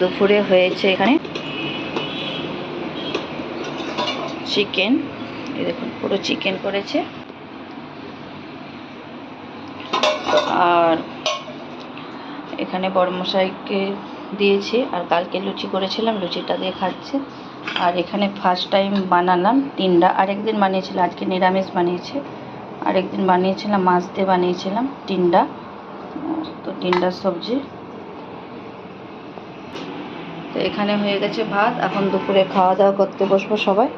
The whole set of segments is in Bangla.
দুপুরে হয়েছে এখানে। চিকেন এই দেখুন, পুরো চিকেন করেছে। আর এখানে বড়মশাইকে দিয়েছি, আর কালকে লুচি করেছিলাম, লুচিটা দিয়ে খাচ্ছে। আর এখানে ফার্স্ট টাইম বানালাম টিন্ডা আরেকদিন বানিয়েছিলাম আজকে নিরামিষ বানিয়েছে। আরেকদিন বানিয়েছিলাম, মাছ দিয়ে বানিয়েছিলাম টিন্ডা তো টিন্ডার সবজি। তো এখানে হয়ে গেছে ভাত। এখন দুপুরে খাওয়া দাওয়া করতে বসবো সবাই।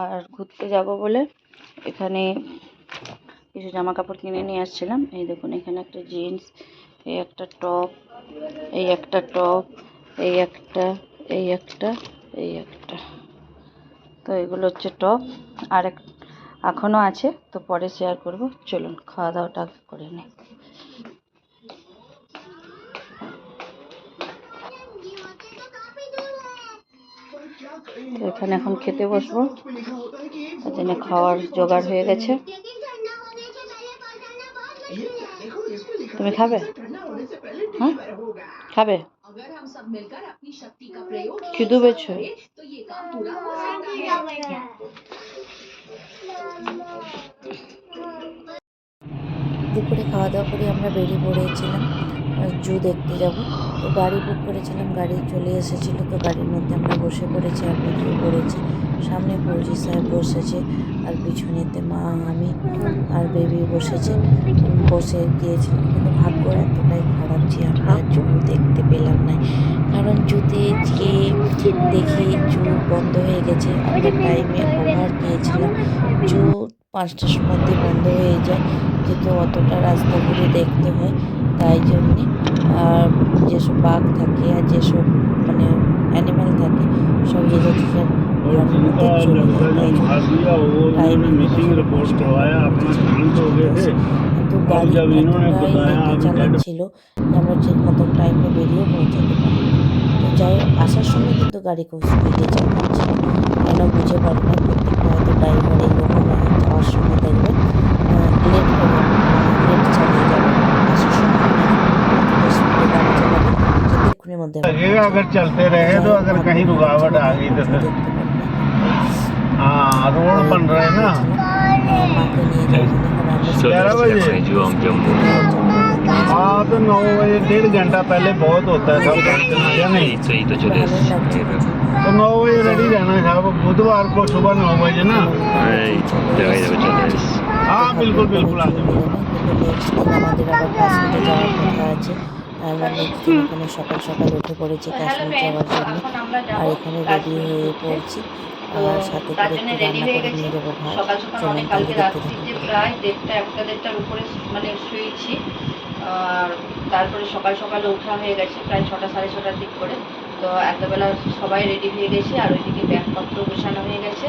আর ঘুরতে যাব বলে এখানে কিছু জামা কাপড় কিনে নিয়ে আসছিলাম। এই দেখুন, এখানে একটা জিন্স, এই একটা টপ, এই একটা টপ, এই একটা এই একটা এই একটা। তো এগুলো হচ্ছে টপ। আর এক এখনও আছে, তো পরে শেয়ার করব। চলুন খাওয়া দাওয়াটা করে নিই। এখানে এখন খেতে বসবো। জন্য খাওয়ার জোগাড় হয়ে গেছে। তুমি খাবে? হ্যাঁ? খাবে? খিদু পেয়েছ দুপুরে খাওয়া দাওয়া করে আমরা বেরিয়ে পড়েছিলাম জু দেখতে যাব। তো গাড়ি বুক করেছিলাম, গাড়ি চলে এসেছিল, তো গাড়ির মধ্যে আমরা বসে পড়েছি আর বেরিয়ে পড়েছি। সামনে ফৌজি সাহেব বসেছে আর পিছনেতে মা, আমি আর বেবি বসেছে। বসে দিয়েছিলাম, কিন্তু ভাগ্য এতটাই খারাপ যে আমরা জু দেখতে পেলাম না। কারণ জুতে খেয়ে দেখি জু বন্ধ হয়ে গেছে। আমরা টাইমে ওভার পেয়েছিলাম। জু পাঁচটার সময় বন্ধ হয়ে যায়। যেহেতু অতটা রাস্তাগুলি দেখতে হয় তাই জন্যে আর যেসব বাঘ থাকে আর যেসব মানে অ্যানিম্যাল থাকে সব জায়গা থেকে কিন্তু গাড়ি চালাচ্ছিল আমরা ঠিক মতন টাইমে বেরিয়ে পৌঁছাতে পারি যাই হোক, আসার সময় কিন্তু গাড়ি খুব স্পিডে চালাচ্ছিল কেন বুঝে পারি না প্রত্যেকটা হয়তো ড্রাইভার এইরকম হয় যাওয়ার সময় দেখবেন লেট করে লেট চালিয়ে যাবে আসার সময় এতটা স্পিডে গাড়ি চালাবে যে দেখুনের মধ্যে আমরা लगेगा अगर चलते रहे तो अगर कहीं रुकावट आ गई तो फिर দেখতে পারি না। हाँ रोड बन रहे हैं ना আহ, মাকে নিয়ে যাই ग्यारह बजे हाँ तो नौ बजे डेढ़ घंटा पहले बहुत होता है सब जानते हैं या नहीं सही तो चले तो नौ बजे रेडी रहना है साहब बुधवार को सुबह नौ बजे ना जगह जगह चले हाँ बिल्कुल बिल्कुल आ जाओ আমাদের আবার কাশ্মীরে যাওয়ার কথা আছে আমরা নেক্সট দিন এখানে সকাল সকাল উঠে পড়েছি কাশ্মীর যাওয়ার জন্য আর এখানে রেডি হয়ে পড়ছি আর সাথে তার করে জন্য একটু রেডি রান্না হয়ে করে গেছি নিয়ে যাবো ভাত সকাল সকাল চলুন অনেক তাহলে কালকে দেখতে রাত্রি যে থাকুন প্রায় দেড়টা একটা দেড়টার উপরে মানে শুয়েছি আর তারপরে সকাল সকালে ওঠা হয়ে গেছে, প্রায় ছটা, সাড়ে ছটার দিক করে। তো এতবেলা সবাই রেডি হয়ে গেছে, আর ওইদিকে ব্যাগপত্র গোছানো হয়ে গেছে।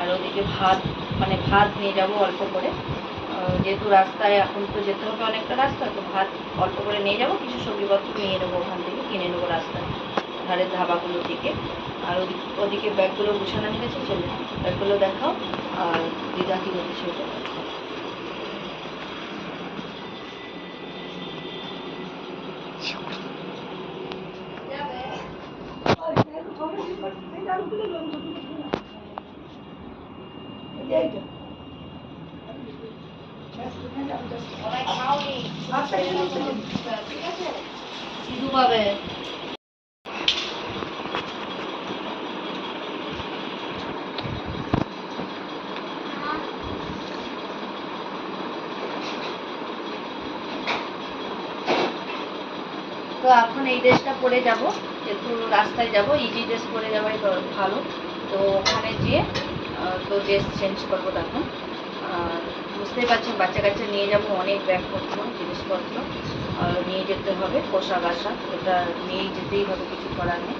আর ওদিকে ভাত মানে ভাত নিয়ে যাব অল্প করে। যেহেতু রাস্তায় এখন তো যেতে হবে অনেকটা রাস্তা, তো ভাত অল্প করে নিয়ে যাব, কিছু সবজিপত্র নিয়ে নেব ওখান থেকে, কিনে নেব রাস্তায়, ধারের ধাবাগুলোর দিকে। আর ওদিকে ওদিকে ব্যাগগুলো গুছানো হয়ে গেছে, চলো ব্যাগগুলো দেখাও, আর দিদা কি বলছে তো এখন এই ড্রেসটা পরে যাব। যেহেতু রাস্তায় যাব। ইজি ড্রেস পরে যাওয়াই ভালো। তো ওখানে গিয়ে তো ড্রেস চেঞ্জ করব তখন। বুঝতেই পারছেন বাচ্চা কাচ্চা নিয়ে যাব অনেক ব্যাগপত্র, জিনিসপত্র নিয়ে যেতে হবে পোশাক আশাক, ওটা নিয়ে যেতেই হবে, কিছু করার নেই।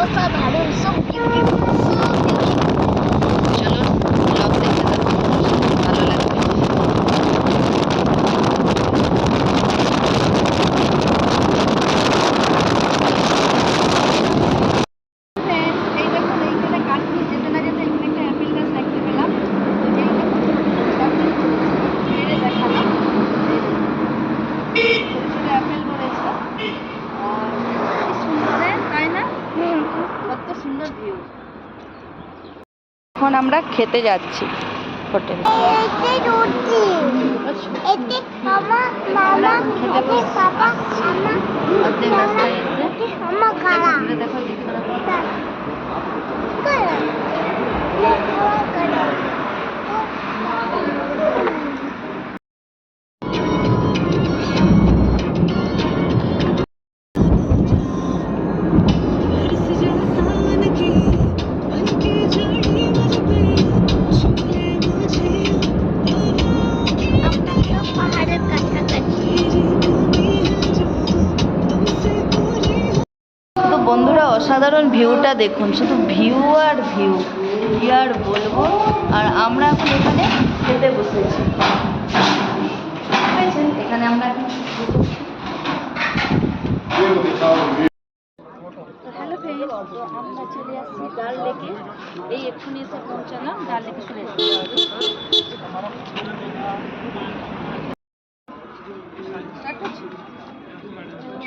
어차피하면수업 비. সুন্দর ভিউ এখন আমরা খেতে যাচ্ছি হোটেলে। দেখো অসাধারণ ভিউটা দেখুন, শুধু ভিউ আর ভিউ, কি আর বলব? আর আমরা এখন এখানে খেতে বসেছি। এখানে আমরা আমরা চলে আসছি ডাল লেকে। এই এক্ষুনি এসে পৌঁছালাম, ডাল লেকে চলে এসেছি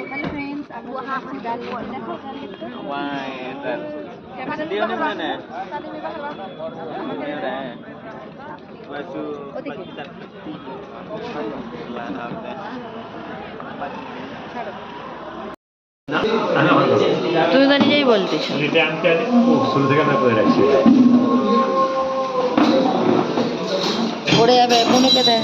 হ্যালো ফ্রেন্ডস আমি চলে আসছি ডাল লেকে দেখো ডাল লেকটা ক্যামেরা ওদিকে তুমি তো নিজেই বলতেছো এটা আমি জানি শুরু থেকে আমরা করে রাখছি পড়ে যাবে বোনকে দেয়?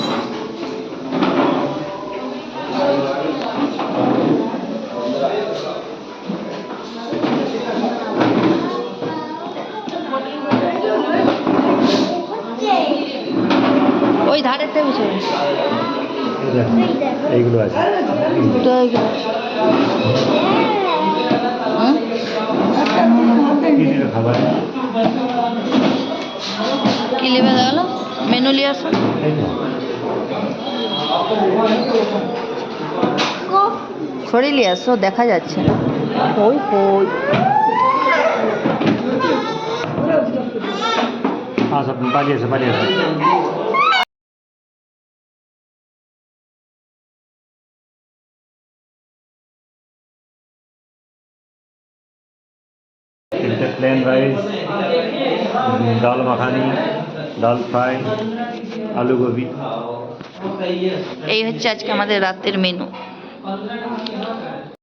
এইগুলো আছে। কি গেল মেনু নিয়ে আসো দেখা যাচ্ছে। না ওই ওই পালিয়েছে পালিয়েছে তিনটে প্লেন রাইস ডাল মাখানি ডাল ফ্রাই আলু গোবি এই হচ্ছে আজকে আমাদের রাতের মেনু